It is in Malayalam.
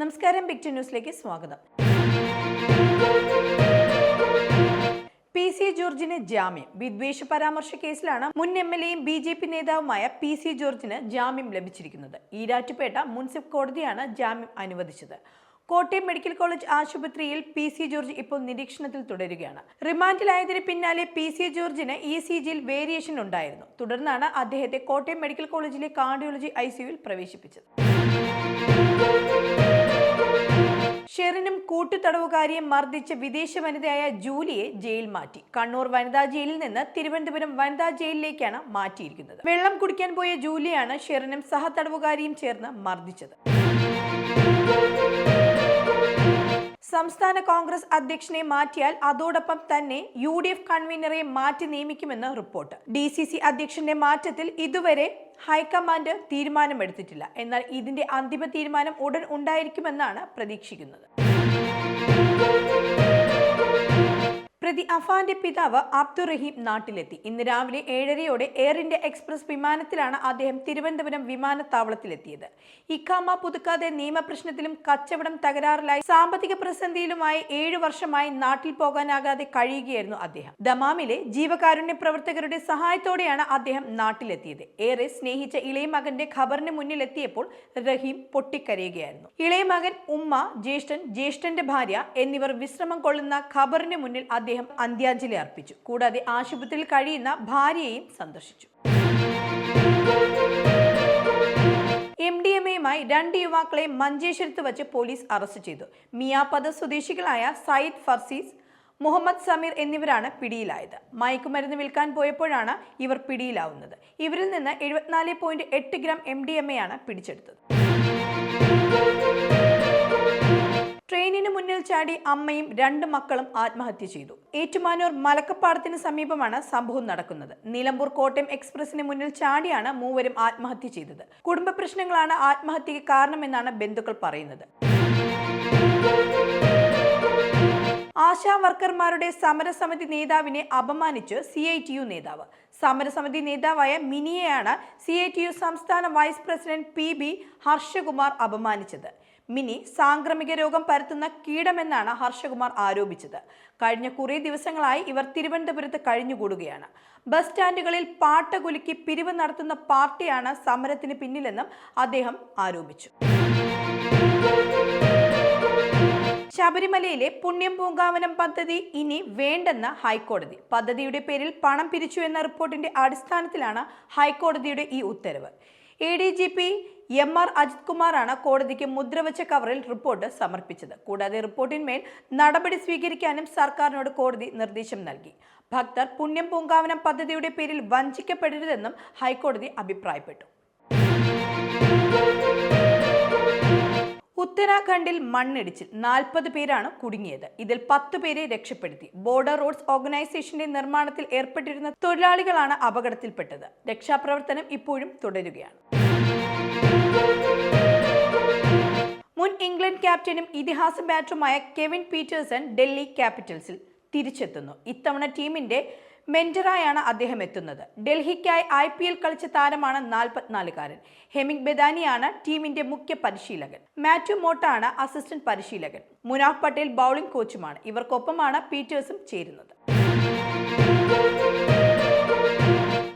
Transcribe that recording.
നമസ്കാരം ബിഗ് ടു ന്യൂസിലേക്ക് സ്വാഗതം. പി സി ജോർജിന് ജാമ്യം. വിദ്വേഷ പരാമർശ കേസിലാണ് മുൻ എം എൽ എയും ബി ജെ പി നേതാവുമായ പി സി ജോർജിന് ജാമ്യം ലഭിച്ചിരിക്കുന്നത്. ഈരാറ്റുപേട്ട മുൻസിഫ് കോടതിയാണ് ജാമ്യം അനുവദിച്ചത്. കോട്ടയം മെഡിക്കൽ കോളേജ് ആശുപത്രിയിൽ പി സി ജോർജ് ഇപ്പോൾ നിരീക്ഷണത്തിൽ തുടരുകയാണ്. റിമാൻഡിലായതിന് പിന്നാലെ പി സി ജോർജിന് ഇ സി ജിയിൽ വേരിയേഷൻ ഉണ്ടായിരുന്നു. തുടർന്നാണ് അദ്ദേഹത്തെ കോട്ടയം മെഡിക്കൽ കോളേജിലെ കാർഡിയോളജി ഐ സിയുവിൽ പ്രവേശിപ്പിച്ചത്. കൂട്ടുതടവുകാരിയെ മർദ്ദിച്ച വിദേശ വനിതയായ ജൂലിയെ ജയിൽ മാറ്റി. കണ്ണൂർ വനിതാ ജയിലിൽ നിന്ന് തിരുവനന്തപുരം വനിതാ ജയിലിലേക്കാണ് മാറ്റിയിരിക്കുന്നത്. വെള്ളം കുടിക്കാൻ പോയ ജൂലിയാണ് ഷെറിനും സഹതടവുകാരിയും ചേർന്ന് മർദ്ദിച്ചത്. സംസ്ഥാന കോൺഗ്രസ് അധ്യക്ഷനെ മാറ്റിയാൽ അതോടൊപ്പം തന്നെ യു ഡി എഫ് കൺവീനറെ മാറ്റി നിയമിക്കുമെന്ന് റിപ്പോർട്ട്. ഡി സി സി അധ്യക്ഷന്റെ മാറ്റത്തിൽ ഇതുവരെ ഹൈക്കമാൻഡ് തീരുമാനമെടുത്തിട്ടില്ല. എന്നാൽ ഇതിന്റെ അന്തിമ തീരുമാനം ഉടൻ ഉണ്ടായിരിക്കുമെന്നാണ് പ്രതീക്ഷിക്കുന്നത്. Thank you. പ്രതി അഫാന്റെ പിതാവ് അബ്ദുറഹീം നാട്ടിലെത്തി. ഇന്ന് രാവിലെ ഏഴരയോടെ എയർ ഇന്ത്യ എക്സ്പ്രസ് വിമാനത്തിലാണ് അദ്ദേഹം തിരുവനന്തപുരം വിമാനത്താവളത്തിലെത്തിയത്. ഇഖാമ പുതുക്കാതെ നിയമപ്രശ്നത്തിലും കച്ചവടം തകരാറിലായി സാമ്പത്തിക പ്രതിസന്ധിയിലുമായി ഏഴു വർഷമായി നാട്ടിൽ പോകാനാകാതെ കഴിയുകയായിരുന്നു അദ്ദേഹം. ദമാമിലെ ജീവകാരുണ്യ പ്രവർത്തകരുടെ സഹായത്തോടെയാണ് അദ്ദേഹം നാട്ടിലെത്തിയത്. ഏറെ സ്നേഹിച്ച ഇളയ മകന്റെ ഖബറിന് മുന്നിലെത്തിയപ്പോൾ റഹീം പൊട്ടിക്കരയുകയായിരുന്നു. ഇളയ മകൻ ഉമ്മ ജ്യേഷ്ഠൻ ജ്യേഷ്ഠന്റെ ഭാര്യ എന്നിവർ വിശ്രമം കൊള്ളുന്ന ഖബറിന് മുന്നിൽ അദ്ദേഹം അന്ത്യാഞ്ജലി അർപ്പിച്ചു. കൂടാതെ ആശുപത്രിയിൽ കഴിയുന്ന ഭാര്യയെയും സന്ദർശിച്ചു. എം ഡി എം എയുമായി രണ്ട് യുവാക്കളെ മഞ്ചേശ്വരത്ത് വച്ച് പോലീസ് അറസ്റ്റ് ചെയ്തു. മിയാപദ സ്വദേശികളായ സയ്യിദ് ഫർസീസ് മുഹമ്മദ് സമീർ എന്നിവരാണ് പിടിയിലായത്. മയക്കുമരുന്ന് വിൽക്കാൻ പോയപ്പോഴാണ് ഇവർ പിടിയിലാവുന്നത്. ഇവരിൽ നിന്ന് എഴുപത്തിനാല് പോയിന്റ് എട്ട് gram M D M A ആണ് പിടിച്ചെടുത്തത്. ട്രെയിനിന് മുന്നിൽ ചാടി അമ്മയും രണ്ട് മക്കളും ആത്മഹത്യ ചെയ്തു. ഏറ്റുമാനൂർ മലക്കപ്പാടത്തിന് സമീപമാണ് സംഭവം നടക്കുന്നത്. നിലമ്പൂർ കോട്ടയം എക്സ്പ്രസിന് മുന്നിൽ ചാടിയാണ് മൂവരും ആത്മഹത്യ ചെയ്തത്. കുടുംബ പ്രശ്നങ്ങളാണ് ആത്മഹത്യക്ക് കാരണമെന്നാണ് ബന്ധുക്കൾ പറയുന്നത്. ആശാ വർക്കർമാരുടെ സമരസമിതി നേതാവിനെ അപമാനിച്ച് സി ഐ ടി യു നേതാവ്. സമരസമിതി നേതാവായ മിനിയെയാണ് സി ഐ ടി യു സംസ്ഥാന vice president P B Harshakumar അപമാനിച്ചത്. Mini സാംക്രമിക രോഗം പരത്തുന്ന കീടമെന്നാണ് ഹർഷകുമാർ ആരോപിച്ചത്. കഴിഞ്ഞ കുറേ ദിവസങ്ങളായി ഇവർ തിരുവനന്തപുരത്ത് കഴിഞ്ഞുകൂടുകയാണ്. ബസ് സ്റ്റാൻഡുകളിൽ പാട്ടകുലുക്കി പിരിവ് നടത്തുന്ന പാർട്ടിയാണ് സമരത്തിന് പിന്നിലെന്നും അദ്ദേഹം ആരോപിച്ചു. ശബരിമലയിലെ പുണ്യം പൂങ്കാവനം പദ്ധതി ഇനി വേണ്ടെന്ന് ഹൈക്കോടതി. പദ്ധതിയുടെ പേരിൽ പണം പിരിച്ചു എന്ന റിപ്പോർട്ടിന്റെ അടിസ്ഥാനത്തിലാണ് ഹൈക്കോടതിയുടെ ഈ ഉത്തരവ്. A D G P M R Ajith കുമാറാണ് കോടതിക്ക് മുദ്രവച്ച കവറിൽ റിപ്പോർട്ട് സമർപ്പിച്ചത്. കൂടാതെ റിപ്പോർട്ടിന്മേൽ നടപടി സ്വീകരിക്കാനും സർക്കാരിനോട് കോടതി നിർദ്ദേശം നൽകി. ഭക്തർ പുണ്യം പൂങ്കാവനം പദ്ധതിയുടെ പേരിൽ വഞ്ചിക്കപ്പെടരുതെന്നും ഹൈക്കോടതി അഭിപ്രായപ്പെട്ടു. ഉത്തരാഖണ്ഡിൽ മണ്ണിടിച്ചിൽ. നാൽപ്പത് പേരാണ് കുടുങ്ങിയത്. ഇതിൽ പത്ത് പേരെ രക്ഷപ്പെടുത്തി. ബോർഡർ റോഡ്സ് ഓർഗനൈസേഷന്റെ നിർമ്മാണത്തിൽ ഏർപ്പെട്ടിരുന്ന തൊഴിലാളികളാണ് അപകടത്തിൽപ്പെട്ടത്. രക്ഷാപ്രവർത്തനം ഇപ്പോഴും തുടരുകയാണ്. മുൻ ഇംഗ്ലണ്ട് ക്യാപ്റ്റനും ഇതിഹാസ ബാറ്ററുമായ കെവിൻ പീറ്റേഴ്സൺ ഡൽഹി ക്യാപിറ്റൽസിൽ തിരിച്ചെത്തുന്നു. ഇത്തവണ ടീമിന്റെ മെന്ററായാണ് അദ്ദേഹം എത്തുന്നത്. ഡൽഹിക്കായി ഐ പി എൽ കളിച്ച താരമാണ് നാൽപ്പത്തിനാലുകാരൻ. ഹെമിക് ബെദാനിയാണ് ടീമിന്റെ മുഖ്യ പരിശീലകൻ. മാത്യു മോട്ടാണ് അസിസ്റ്റന്റ് പരിശീലകൻ. മുനാഫ് പട്ടേൽ ബൗളിംഗ് കോച്ചുമാണ്. ഇവർക്കൊപ്പമാണ് പീറ്റേഴ്സും ചേരുന്നത്.